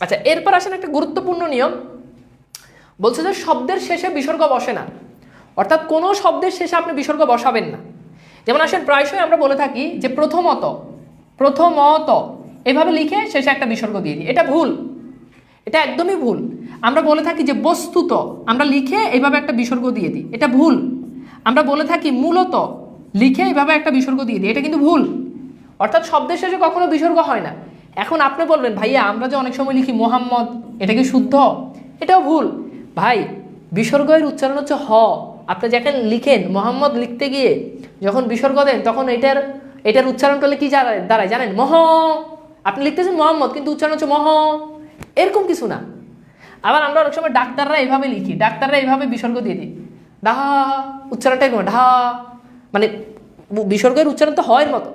আচ্ছা এরপর আসেন একটা গুরুত্বপূর্ণ নিয়ম। বলছে যে শব্দের শেষে বিসর্গ বসে না। অর্থাৎ কোনো শব্দের শেষে আপনি বিসর্গ বসাবেন না। যেমন আসেন, প্রায়শই আমরা বলে থাকি যে প্রথমত প্রথমত, এভাবে লিখে শেষে একটা বিসর্গ দিয়ে দিই। এটা ভুল। এটা একদমই ভুল। আমরা বলে থাকি যে বস্তুত, আমরা লিখে এইভাবে একটা বিসর্গ দিয়ে দিই। এটা ভুল। আমরা বলে থাকি মূলত, লিখে এইভাবে একটা বিসর্গ দিয়ে দিই। এটা কিন্তু ভুল। অর্থাৎ শব্দের শেষে কখনো বিসর্গ হয় না। এখন আপনি বলবেন, ভাইয়া, আমরা যে অনেক সময় লিখি মোহাম্মদ, এটা কি শুদ্ধ? এটাও ভুল। ভাই বিসর্গের উচ্চারণ হচ্ছে হ। আপনি যখন লিখেন মোহাম্মদ লিখতে গিয়ে যখন বিসর্গ দেন, তখন এটার এটার উচ্চারণ করলে কি দাঁড়ায় দাঁড়ায়? জানেন? মহ। আপনি লিখতেছেন মোহাম্মদ, কিন্তু উচ্চারণ হচ্ছে মহ। এরকম কিছু না। আবার আমরা অনেক সময় ডাক্তাররা এইভাবে লিখি, ডাক্তাররা এইভাবে বিসর্গ দিয়ে দিই ডাহা উচ্চারণটা এরকম, ঢা। মানে বিসর্গের উচ্চারণ তো হয় মতো।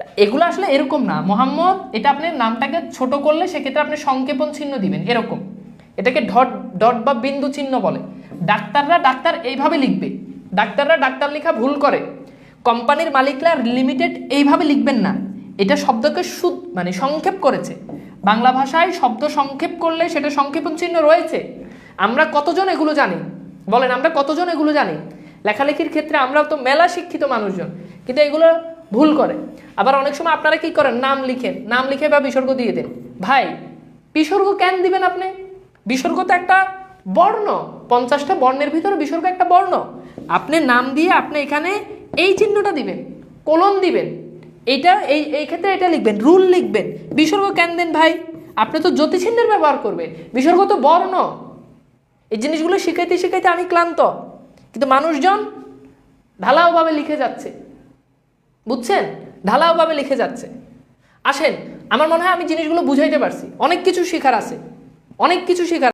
এগুলো আসলে এরকম না। মোহাম্মদ, এটা আপনি নামটাকে ছোট করলে সেক্ষেত্রে আপনি সংক্ষেপণ চিহ্ন দিবেন, এরকম। এটাকে ডট ডট বা বিন্দু চিহ্ন বলে। ডাক্তাররা ডাক্তার এইভাবে লিখবে। ডাক্তাররা ডাক্তার লেখা ভুল করে। কোম্পানির মালিকরা লিমিটেড এইভাবে লিখবেন না। এটা শব্দকে সুদ মানে সংক্ষেপ করেছে। বাংলা ভাষায় শব্দ সংক্ষেপ করলে সেটা সংক্ষেপণ চিহ্ন রয়েছে। আমরা কতজন এগুলো জানি? বলেন, আমরা কতজন এগুলো জানি? লেখালেখির ক্ষেত্রে আমরা তো মেলা শিক্ষিত মানুষজন। কিন্তু এগুলো ভুল করে। আবার অনেক সময় আপনারা কি করেন? নাম লিখেন নাম লিখে বা বিসর্গ দিয়ে দেন। ভাই, বিসর্গ কেন দিবেন আপনি? বিসর্গ তো একটা বর্ণ। পঞ্চাশটা বর্ণের ভিতরে বিসর্গ একটা বর্ণ। আপনি নাম দিয়ে আপনি এখানে এই চিহ্নটা দিবেন, কোলন দিবেন। এইটা, এই এই ক্ষেত্রে এটা লিখবেন, রুল লিখবেন। বিসর্গ কেন দেন ভাই? আপনি তো জ্যোতিচিহ্নের ব্যবহার করবেন। বিসর্গ তো বর্ণ। এই জিনিসগুলো শিখাইতে শিখাইতে আমি ক্লান্ত। কিন্তু মানুষজন ঢালাওভাবে লিখে যাচ্ছে। বুঝছেন? ঢালাওভাবে লিখে যাচ্ছে। আসেন, আমার মনে হয় আমি জিনিসগুলো বুঝাইতে পারছি। অনেক কিছু শেখার আছে। অনেক কিছু শেখার